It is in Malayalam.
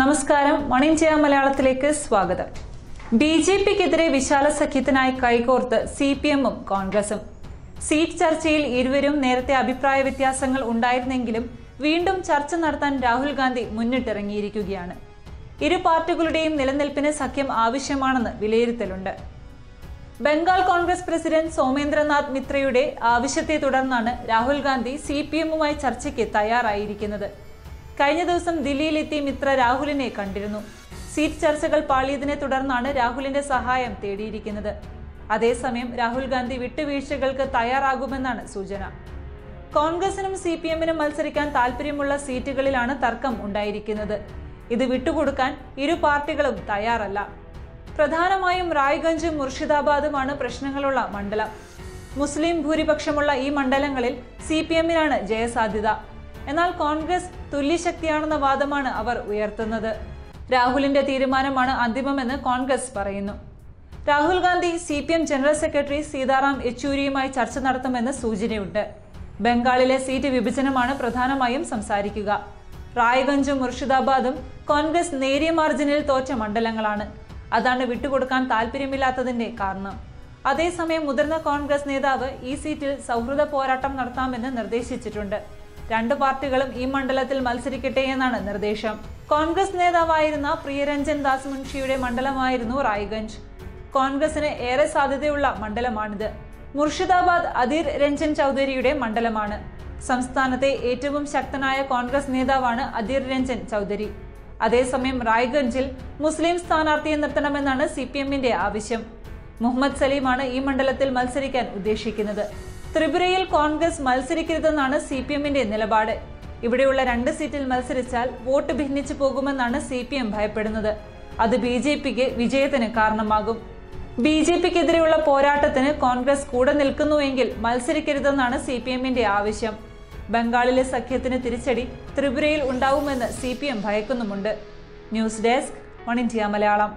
നമസ്കാരം. ഇന്ത്യ മലയാളത്തിലേക്ക് സ്വാഗതം. ബി ജെ പിക്കെതിരെ വിശാല സഖ്യത്തിനായി കൈകോർത്ത് സി പി എമ്മും കോൺഗ്രസും. സീറ്റ് ചർച്ചയിൽ ഇരുവരും നേരത്തെ അഭിപ്രായ വ്യത്യാസങ്ങൾ ഉണ്ടായിരുന്നെങ്കിലും വീണ്ടും ചർച്ച നടത്താൻ രാഹുൽ ഗാന്ധി മുന്നിട്ടിറങ്ങിയിരിക്കുകയാണ്. ഇരു പാർട്ടികളുടെയും നിലനിൽപ്പിന് സഖ്യം ആവശ്യമാണെന്ന് വിലയിരുത്തലുണ്ട്. ബംഗാൾ കോൺഗ്രസ് പ്രസിഡന്റ് സോമേന്ദ്രനാഥ് മിത്രയുടെ ആവശ്യത്തെ തുടർന്നാണ് രാഹുൽ ഗാന്ധി സി പി എമ്മുമായി ചർച്ചയ്ക്ക് തയ്യാറായിരിക്കുന്നത്. കഴിഞ്ഞ ദിവസം ദില്ലിയിലെത്തി മിത്ര രാഹുലിനെ കണ്ടിരുന്നു. സീറ്റ് ചർച്ചകൾ പാളിയതിനെ തുടർന്നാണ് രാഹുലിന്റെ സഹായം തേടിയിരിക്കുന്നത്. അതേസമയം രാഹുൽ ഗാന്ധി വിട്ടുവീഴ്ചകൾക്ക് തയ്യാറാകുമെന്നാണ് സൂചന. കോൺഗ്രസിനും സി പി എമ്മിനും മത്സരിക്കാൻ താല്പര്യമുള്ള സീറ്റുകളിലാണ് തർക്കം ഉണ്ടായിരിക്കുന്നത്. ഇത് വിട്ടുകൊടുക്കാൻ ഇരു പാർട്ടികളും തയ്യാറല്ല. പ്രധാനമായും റായ്ഗഞ്ചും മുർഷിദാബാദുമാണ് പ്രശ്നങ്ങളുള്ള മണ്ഡലം. മുസ്ലിം ഭൂരിപക്ഷമുള്ള ഈ മണ്ഡലങ്ങളിൽ സി പി എമ്മിനാണ് ജയസാധ്യത. എന്നാൽ കോൺഗ്രസ് തുല്യശക്തിയാണെന്ന വാദമാണ് അവർ ഉയർത്തുന്നത്. രാഹുലിന്റെ തീരുമാനമാണ് അന്തിമമെന്ന് കോൺഗ്രസ് പറയുന്നു. Rahul Gandhi C P M general secretary Sitaram യെച്ചൂരിയുമായി ചർച്ച നടത്തുമെന്ന് സൂചനയുണ്ട്. ബംഗാളിലെ സീറ്റ് വിഭജനമാണ് പ്രധാനമായും സംസാരിക്കുക. റായ്ഗഞ്ചും മുർഷിദാബാദും കോൺഗ്രസ് നേരിയ മാർജിനിൽ തോറ്റ മണ്ഡലങ്ങളാണ്. അതാണ് വിട്ടുകൊടുക്കാൻ താല്പര്യമില്ലാത്തതിന്റെ കാരണം. അതേസമയം മുതിർന്ന കോൺഗ്രസ് നേതാവ് ഈ സീറ്റിൽ സൗഹൃദ പോരാട്ടം നടത്താമെന്ന് നിർദ്ദേശിച്ചിട്ടുണ്ട്. രണ്ട് പാർട്ടികളും ഈ മണ്ഡലത്തിൽ മത്സരിക്കട്ടെ എന്നാണ് നിർദ്ദേശം. കോൺഗ്രസ് നേതാവായിരുന്ന പ്രിയരഞ്ജൻ ദാസ് മുൻഷിയുടെ മണ്ഡലമായിരുന്നു റായ്ഗഞ്ച്. കോൺഗ്രസിന് ഏറെ സാധ്യതയുള്ള മണ്ഡലമാണിത്. മുർഷിദാബാദ് അധീർ രഞ്ജൻ ചൗധരിയുടെ മണ്ഡലമാണ്. സംസ്ഥാനത്തെ ഏറ്റവും ശക്തനായ കോൺഗ്രസ് നേതാവാണ് അധീർ രഞ്ജൻ ചൗധരി. അതേസമയം റായ്ഗഞ്ചിൽ മുസ്ലിം സ്ഥാനാർത്ഥിയെ നിർത്തണമെന്നാണ് സി പി എമ്മിന്റെ ആവശ്യം. മുഹമ്മദ് സലീമാണ് ഈ മണ്ഡലത്തിൽ മത്സരിക്കാൻ ഉദ്ദേശിക്കുന്നത്. ത്രിപുരയിൽ കോൺഗ്രസ് മത്സരിക്കരുതെന്നാണ് സി പി എമ്മിന്റെ നിലപാട്. ഇവിടെയുള്ള രണ്ട് സീറ്റിൽ മത്സരിച്ചാൽ വോട്ട് ഭിന്നിച്ചു പോകുമെന്നാണ് സി പി എം ഭയപ്പെടുന്നത്. അത് ബി ജെ പിക്ക് വിജയത്തിന് കാരണമാകും. ബി ജെ പിക്കെതിരെയുള്ള പോരാട്ടത്തിന് കോൺഗ്രസ് കൂടെ നിൽക്കുന്നുവെങ്കിൽ മത്സരിക്കരുതെന്നാണ് സി പി എമ്മിന്റെ ആവശ്യം. ബംഗാളിലെ സഖ്യത്തിന് തിരിച്ചടി ത്രിപുരയിൽ ഉണ്ടാവുമെന്ന് C P M ഭയക്കുന്നുമുണ്ട്. News desk one India Malayalam.